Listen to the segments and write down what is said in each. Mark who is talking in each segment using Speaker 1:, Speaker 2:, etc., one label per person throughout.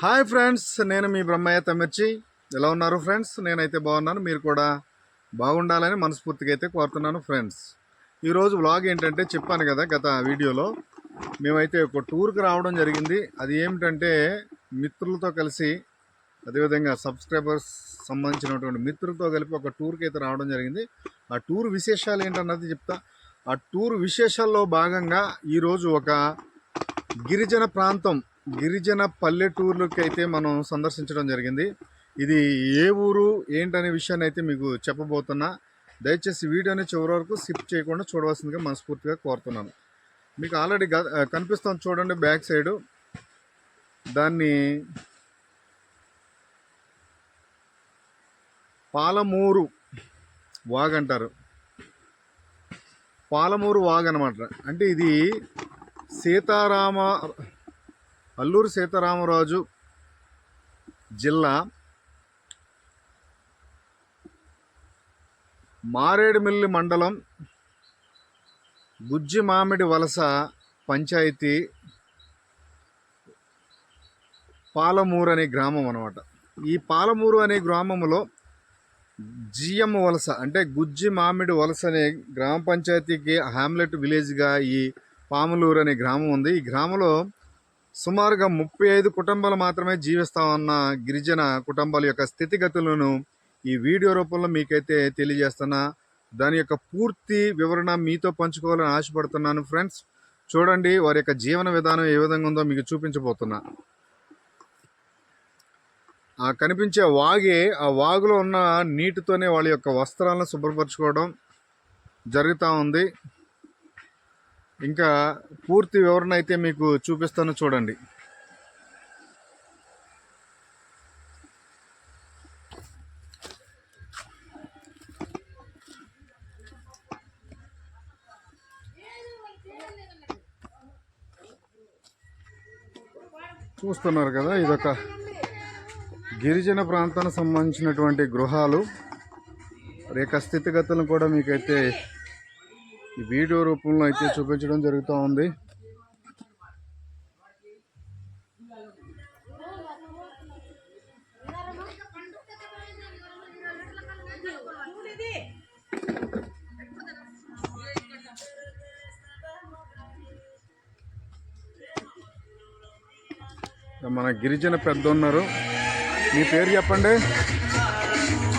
Speaker 1: Hi friends నేను మీ బ్రహ్మయ్య తమిర్చి. ఎలా ఉన్నారు ఫ్రెండ్స్? నేనైతే బాగున్నాను. మీరు కూడా బాగుండాలని మనస్ఫూర్తిగా అయితే కోరుతున్నాను ఫ్రెండ్స్. ఈరోజు వ్లాగ్ ఏంటంటే చెప్పాను కదా గత వీడియోలో. మేమైతే ఒక టూర్కి రావడం జరిగింది. అది ఏమిటంటే మిత్రులతో కలిసి అదేవిధంగా సబ్స్క్రైబర్స్ సంబంధించినటువంటి మిత్రులతో కలిపి ఒక టూర్కి అయితే రావడం జరిగింది. ఆ టూర్ విశేషాలు ఏంటన్నది చెప్తా. ఆ టూర్ విశేషాల్లో భాగంగా ఈరోజు ఒక గిరిజన ప్రాంతం గిరిజన పల్లెటూర్లకి అయితే మనం సందర్శించడం జరిగింది. ఇది ఏ ఊరు ఏంటనే విషయాన్ని అయితే మీకు చెప్పబోతున్నా. దయచేసి వీడియోని చివరి వరకు స్కిప్ చేయకుండా చూడవలసిందిగా మనస్ఫూర్తిగా కోరుతున్నాను. మీకు ఆల్రెడీ కనిపిస్తాం కనిపిస్తుంది చూడండి బ్యాక్ సైడు. దాన్ని పాలమూరు వాగ్ అంటారు. పాలమూరు వాగ్ అనమాట అంటే ఇది సీతారామ అల్లూరు సీతారామరాజు జిల్లా మారేడుమిల్లి మండలం గుజ్జి మామిడి వలస పంచాయతీ పాలమూరు అనే గ్రామం అనమాట ఈ పాలమూరు అనే గ్రామంలో జిఎం వలస అంటే గుజ్జి మామిడి వలస అనే గ్రామ పంచాయతీకి హామ్లెట్ విలేజ్గా ఈ పాములూరు అనే గ్రామం ఉంది. ఈ గ్రామంలో సుమారుగా ముప్పై ఐదు కుటుంబాలు మాత్రమే జీవిస్తామన్న గిరిజన కుటుంబాల యొక్క స్థితిగతులను ఈ వీడియో రూపంలో మీకైతే తెలియజేస్తున్నా. దాని యొక్క పూర్తి వివరణ మీతో పంచుకోవాలని ఆశపడుతున్నాను ఫ్రెండ్స్. చూడండి వారి యొక్క జీవన విధానం ఏ విధంగా ఉందో మీకు చూపించబోతున్నా. ఆ కనిపించే వాగే ఆ వాగులో ఉన్న నీటితోనే వాళ్ళ యొక్క వస్త్రాలను శుభ్రపరచుకోవడం జరుగుతూ ఉంది. ఇంకా పూర్తి వివరణ అయితే మీకు చూపిస్తాను చూడండి. చూస్తున్నారు కదా ఇదొక గిరిజన ప్రాంతానికి సంబంధించినటువంటి గృహాలు. రేఖ స్థితిగతులను కూడా మీకైతే ఈ వీడియో రూపంలో అయితే చూపించడం జరుగుతూ ఉంది. మన గిరిజన పెద్ద ఉన్నారు. మీ పేరు చెప్పండి?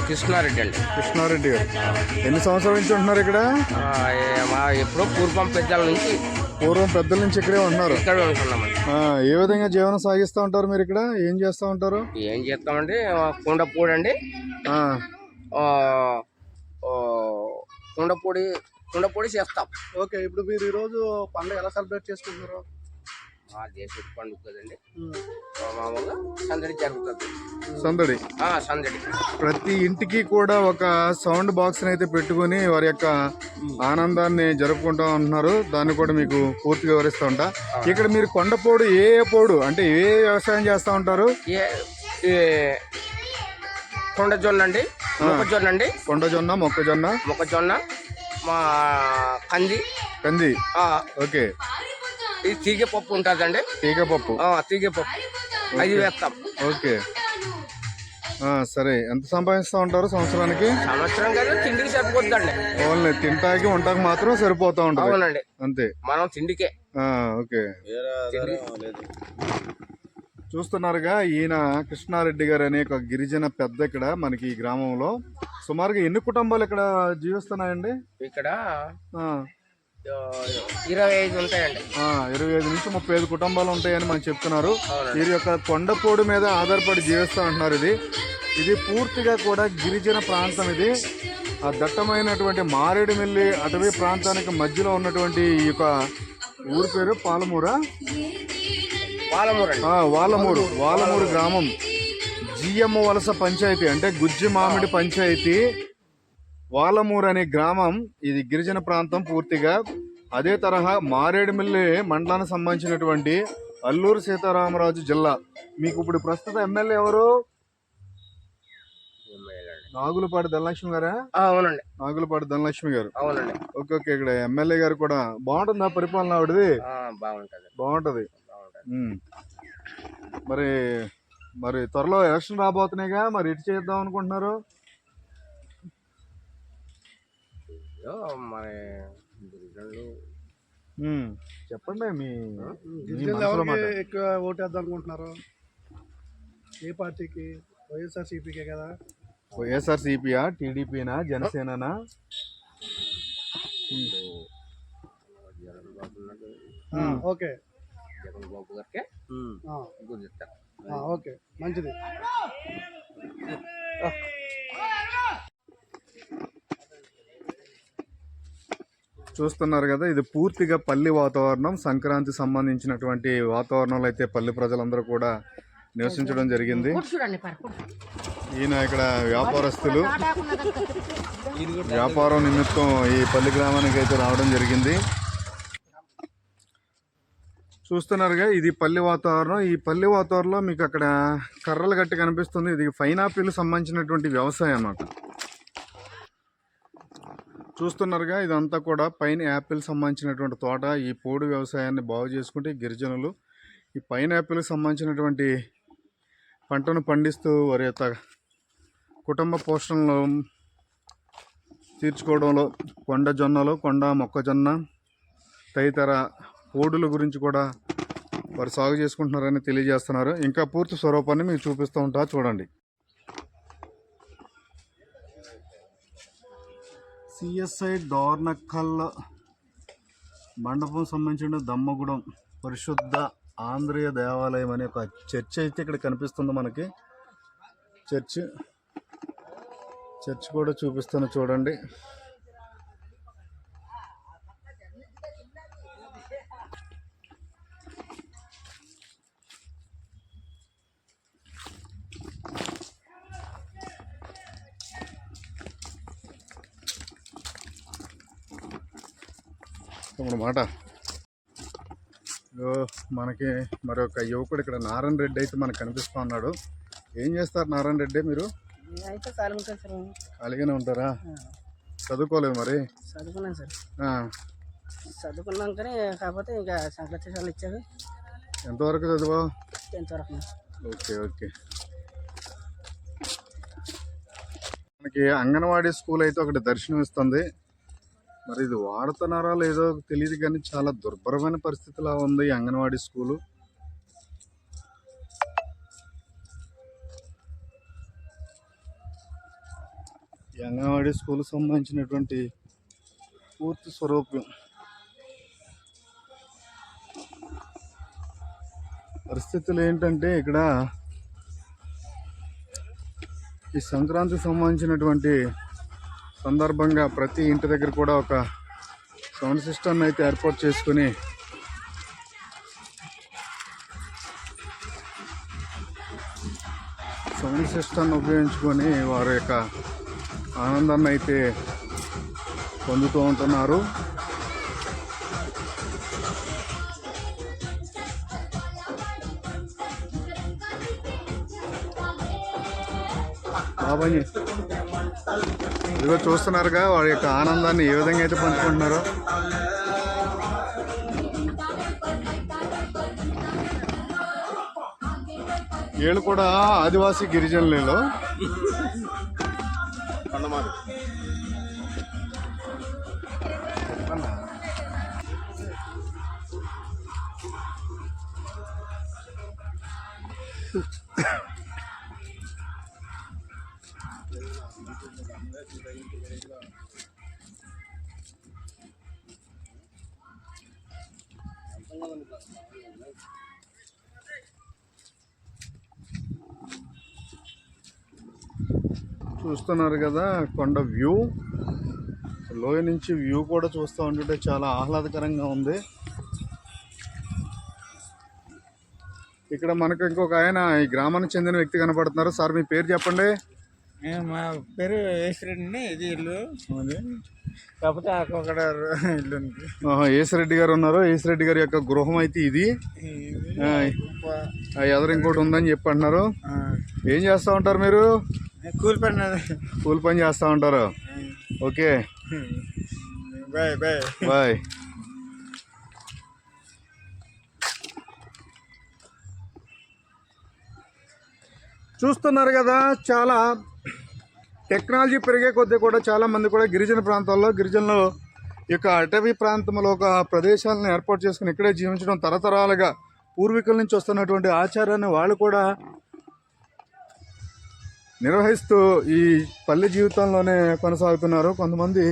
Speaker 2: కృష్ణారెడ్డి అండి.
Speaker 1: కృష్ణారెడ్డి గారు. ఎన్ని సంవత్సరాల నుంచి ఉంటున్నారు ఇక్కడ?
Speaker 2: ఆ, ఏ- మా ఎప్పుడో పూర్వం పెద్దల నుంచి
Speaker 1: పూర్వం పెద్దల నుంచి ఇక్కడే ఉంటున్నారు.
Speaker 2: ఇక్కడ ఉంటున్నామండి.
Speaker 1: ఆ, ఏ విధంగా జీవనం సాగిస్తూ ఉంటారు మీరు ఇక్కడ? ఏం చేస్తూ ఉంటారు?
Speaker 2: ఏం చేస్తామండి? ఆ, కుండపూడి అండి.
Speaker 1: ఆ,
Speaker 2: ఆ, ఆ, కుండపూడి కుండపూడి చేస్తాం.
Speaker 1: ఓకే ఇప్పుడు మీరు ఈరోజు పండుగ ఎలా సెలబ్రేట్ చేసుకుంటున్నారు?
Speaker 2: పండుగ కదండి. మామూలుగా సందడి జరుగుతుంది.
Speaker 1: సందడి?
Speaker 2: ఆ, సందడి.
Speaker 1: ప్రతి ఇంటికి కూడా ఒక సౌండ్ బాక్స్ అయితే పెట్టుకొని వారి యొక్క ఆనందాన్ని జరుపుకుంటూ ఉంటున్నారు. దాన్ని కూడా మీకు పూర్తిగా వివరిస్తూ ఉంటా. ఇక్కడ మీరు కొండపోడు ఏ ఏ పోడు? అంటే ఏ వ్యవసాయం చేస్తూ ఉంటారు?
Speaker 2: ఏ ఏ కొండజొన్న అండి. మొక్కజొన్న అండి.
Speaker 1: కొండజొన్న మొక్కజొన్న?
Speaker 2: మొక్కజొన్న మా కంది.
Speaker 1: కంది.
Speaker 2: ఆ,
Speaker 1: ఓకే.
Speaker 2: ఈ తీగ పప్పు ఉంటుందండి.
Speaker 1: తీగ పప్పు
Speaker 2: ఆ, తీగ పప్పు అది వేస్తాం.
Speaker 1: ఓకే. ఆ, సరే. ఎంత సంపాదిస్తూ ఉంటారు సంవత్సరానికి?
Speaker 2: సంవత్సరం కదా తిండికి సరిపోద్దండి
Speaker 1: ఓన్లీ తింటాకి వంటకి మాత్రం సరిపోతూ ఉంటుంది.
Speaker 2: అవునండి.
Speaker 1: అంతే.
Speaker 2: మనం తిండికే.
Speaker 1: ఆ, ఓకే. చూస్తున్నారుగా ఈయన కృష్ణారెడ్డి గారు అనే ఒక గిరిజన పెద్ద ఇక్కడ మనకి ఈ గ్రామంలో. సుమారుగా ఎన్ని కుటుంబాలు ఇక్కడ జీవిస్తున్నాయండి?
Speaker 2: ఇక్కడ ఇరవై ఐదు ఉంటాయండి.
Speaker 1: ఇరవై ఐదు నుంచి ముప్పై ఐదు కుటుంబాలు ఉంటాయని మనం చెప్తున్నారు. వీరి యొక్క కొండపోడు మీద ఆధారపడి జీవిస్తూ ఉంటున్నారు ఇది. ఇది పూర్తిగా కూడా గిరిజన ప్రాంతం ఇది. ఆ దట్టమైనటువంటి మారేడుమిల్లి అటవీ ప్రాంతానికి మధ్యలో ఉన్నటువంటి ఈ యొక్క ఊరి పేరు పాలమూరా?
Speaker 2: పాలమూరు అండి
Speaker 1: ఆ, వాలమూరు. వాలమూరు గ్రామం. జిఎం వలస పంచాయతీ అంటే గుజ్జి మామిడి పంచాయతీ. వాలమూరు అనే గ్రామం ఇది గిరిజన ప్రాంతం పూర్తిగా. అదే తరహా మారేడుమిల్లి మండలానికి సంబంధించినటువంటి అల్లూరు సీతారామరాజు జిల్లా. మీకు ఇప్పుడు ప్రస్తుత ఎమ్మెల్యే ఎవరు? నాగులపాటి ధనలక్ష్మి గారా?
Speaker 2: అవునండి.
Speaker 1: నాగులపాటి ధనలక్ష్మి గారు.
Speaker 2: అవునండి.
Speaker 1: ఓకే ఓకే ఇక్కడ ఎమ్మెల్యే గారు కూడా బాగుంటుందా పరిపాలన ఆవిడది?
Speaker 2: బాగుంటది.
Speaker 1: బాగుంటది. మరి మరి త్వరలో ఎలక్షన్ రాబోతున్నాయిగా మరి ఇటు చేద్దాం అనుకుంటున్నారు?
Speaker 2: ఏదో మరి గిరిజనులు
Speaker 1: చెప్పండి మీ
Speaker 3: ఎక్కువ ఓటేద్దాం అనుకుంటున్నారు ఏ పార్టీకి? వైఎస్ఆర్ సిపికే కదా.
Speaker 1: వైఎస్ఆర్ సిపియా టీడీపీనా? జనసేననా?
Speaker 2: జగన్ బాబు ఉన్నాడు.
Speaker 3: ఓకే.
Speaker 2: జగన్ బాబు గారికి
Speaker 3: ఆ, ఓకే. మంచిది.
Speaker 1: చూస్తున్నారు కదా ఇది పూర్తిగా పల్లి వాతావరణం. సంక్రాంతి సంబంధించినటువంటి వాతావరణంలో అయితే పల్లి ప్రజలందరూ కూడా నివసించడం జరిగింది. ఈయన ఇక్కడ వ్యాపారస్తులు. వ్యాపారం నిమిత్తం ఈ పల్లి గ్రామానికి అయితే రావడం జరిగింది. చూస్తున్నారుగా ఇది పల్లి వాతావరణం. ఈ పల్లి వాతావరణంలో మీకు అక్కడ కర్రలు గట్టి కనిపిస్తుంది. ఇది పైనాపిల్ సంబంధించినటువంటి వ్యవసాయం అన్నమాట. చూస్తున్నారుగా ఇదంతా కూడా పైన యాపిల్ సంబంధించినటువంటి తోట ఈ పోడు వ్యవసాయాన్ని బాగు చేసుకుంటే గిరిజనులు ఈ పైన యాపిల్ సంబంధించినటువంటి పంటను పండిస్తూ వారి యొక్క కుటుంబ పోషణలో తీర్చుకోవడంలో కొండ జొన్నలు కొండ మొక్కజొన్న తదితర పోడుల గురించి కూడా వారు సాగు చేసుకుంటున్నారని తెలియజేస్తున్నారు. ఇంకా పూర్తి స్వరూపాన్ని మీకు చూపిస్తూ ఉంటా చూడండి. సిఎస్ఐ డోర్నక్కల్ మండపం సంబంధించిన దమ్మగూడెం పరిశుద్ధ ఆంధ్రేయ దేవాలయం అనే ఒక చర్చ్ అయితే ఇక్కడ కనిపిస్తుంది మనకి. చర్చ్ చర్చ్ కూడా చూపిస్తాను చూడండి. ఇప్పుడు మాట ఇగో మనకి మరొక యువకుడు ఇక్కడ నారాయణ రెడ్డి అయితే మనకు కనిపిస్తూ ఉన్నాడు. ఏం చేస్తారు నారాయణ రెడ్డి మీరు? ఖాళీగానే ఉంటారా? చదువుకోలేదు మరి?
Speaker 4: చదువుకున్నాను సార్.
Speaker 1: ఆ,
Speaker 4: చదువుకున్నాం కానీ కాకపోతే ఇక ఇచ్చారు.
Speaker 1: ఎంతవరకు చదువు?
Speaker 4: టెన్త్ వరకు.
Speaker 1: Okay okay. మనకి అంగన్వాడీ స్కూల్ అయితే ఒకటి దర్శనం ఇస్తుంది మరి ఇది వాడుతున్నారా లేదో తెలియదు కానీ చాలా దుర్భరమైన పరిస్థితిలా ఉంది ఈ అంగన్వాడీ స్కూలు. ఈ అంగన్వాడీ స్కూల్ సంబంధించినటువంటి పూర్తి స్వరూపం. పరిస్థితులు ఏంటంటే ఇక్కడ ఈ సంక్రాంతికి సంబంధించినటువంటి సందర్భంగా ప్రతి ఇంటి దగ్గర కూడా ఒక సౌండ్ సిస్టమ్ అయితే ఏర్పాటు చేసుకుని సౌండ్ సిస్టమ్ ఉపయోగించుకొని వారి యొక్క ఆనందాన్ని అయితే పొందుతూ ఉంటున్నారు. బాబాయ్. ఇదిగో చూస్తున్నారుగా వారి యొక్క ఆనందాన్ని ఏ విధంగా అయితే పంచుకుంటున్నారో. వీళ్ళు కూడా ఆదివాసీ గిరిజనులలో చూస్తున్నారు కదా కొండ వ్యూ. లోయ నుంచి వ్యూ కూడా చూస్తూ ఉంటుంటే చాలా ఆహ్లాదకరంగా ఉంది. ఇక్కడ మనకు ఇంకొక ఆయన ఈ గ్రామానికి చెందిన వ్యక్తి కనపడుతున్నారు. సార్ మీ పేరు చెప్పండి.
Speaker 5: మా పేరు యేసిరెడ్డి ఇది ఇల్లు. కాకపోతే అక్కడ ఇల్లు ఉంది.
Speaker 1: ఏసిరెడ్డి గారు ఉన్నారు. ఏసిరెడ్డి గారి యొక్క గృహం అయితే ఇది. ఎదురు ఇంకోటి ఉందని చెప్పి అంటున్నారు ఏం చేస్తూ ఉంటారు మీరు?
Speaker 5: కూలి పని.
Speaker 1: కూలి పని చేస్తూ ఉంటారు. ఓకే.
Speaker 5: Bye bye.
Speaker 1: బాయ్. చూస్తున్నారు కదా చాలా టెక్నాలజీ పెరిగే కొద్దీ కూడా చాలా మంది కూడా గిరిజన ప్రాంతాల్లో గిరిజనులు ఈ యొక్క అటవీ ప్రాంతంలో ఒక ప్రదేశాలను ఏర్పాటు చేసుకుని ఇక్కడే జీవించడం తరతరాలుగా పూర్వీకుల నుంచి వస్తున్నటువంటి ఆచారాన్ని వాళ్ళు కూడా నిర్వహిస్తూ ఈ పల్లె జీవితంలోనే కొనసాగుతున్నారు. కొంతమంది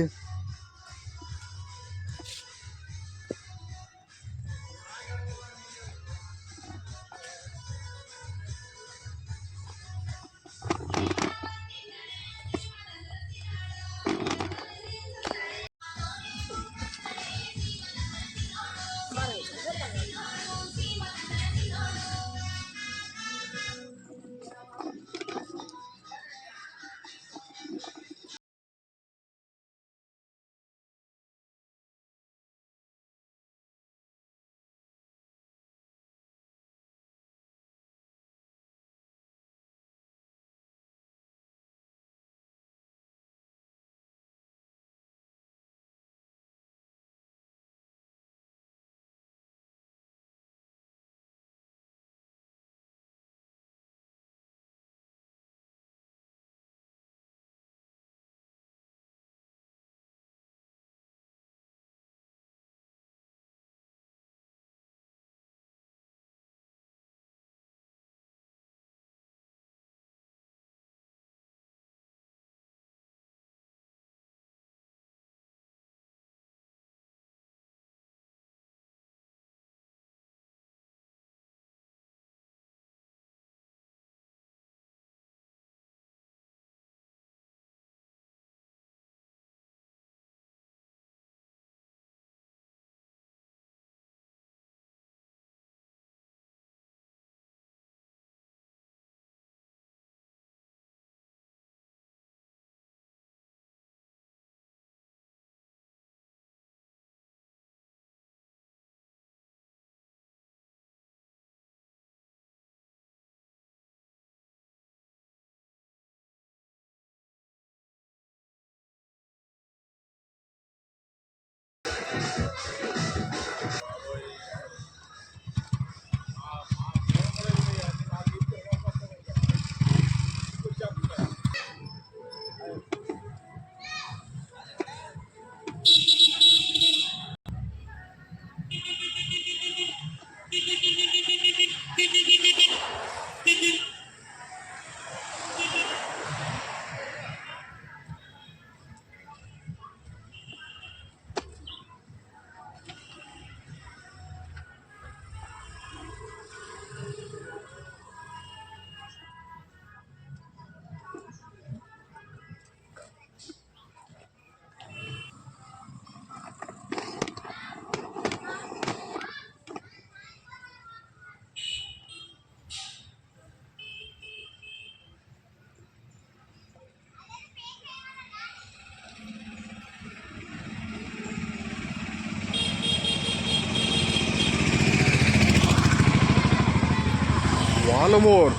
Speaker 1: వాలమోర్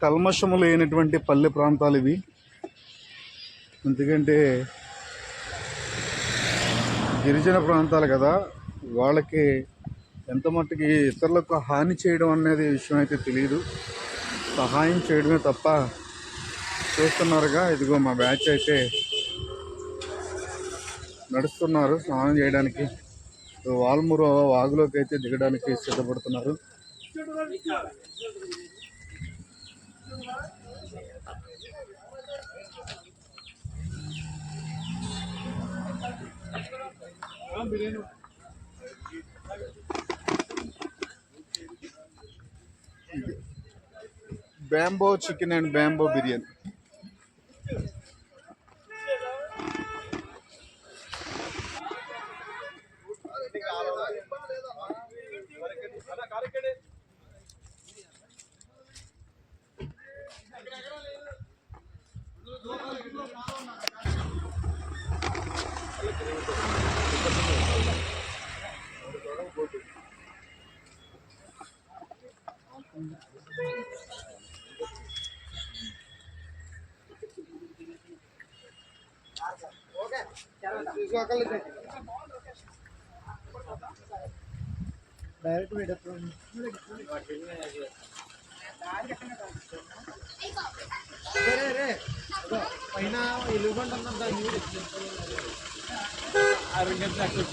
Speaker 1: కల్మషము లేనటువంటి పల్లె ప్రాంతాలు ఇవి. ఎందుకంటే గిరిజన ప్రాంతాలు కదా వాళ్ళకి ఎంత మట్టుకి ఇతరులకు హాని చేయడం అనేది విషయం అయితే తెలియదు సహాయం చేయడమే తప్ప చూస్తున్నారుగా ఇదిగో మా బ్యాచ్ అయితే నడుస్తున్నారు స్నానం చేయడానికి. వాల్మూరు వాగులోకి అయితే దిగడానికి సిద్ధపడుతున్నారు. Bamboo chicken and bamboo biryani.
Speaker 5: Direct పైన ఎలుగుబంట ఉన్నంత ఆ రెండు
Speaker 6: గంటలు అక్కడ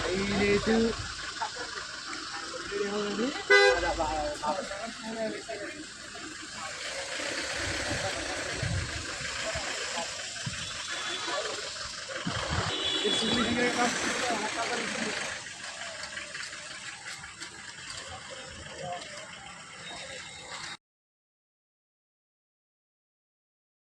Speaker 5: అది
Speaker 6: Masih ada yang akan berdiskusi.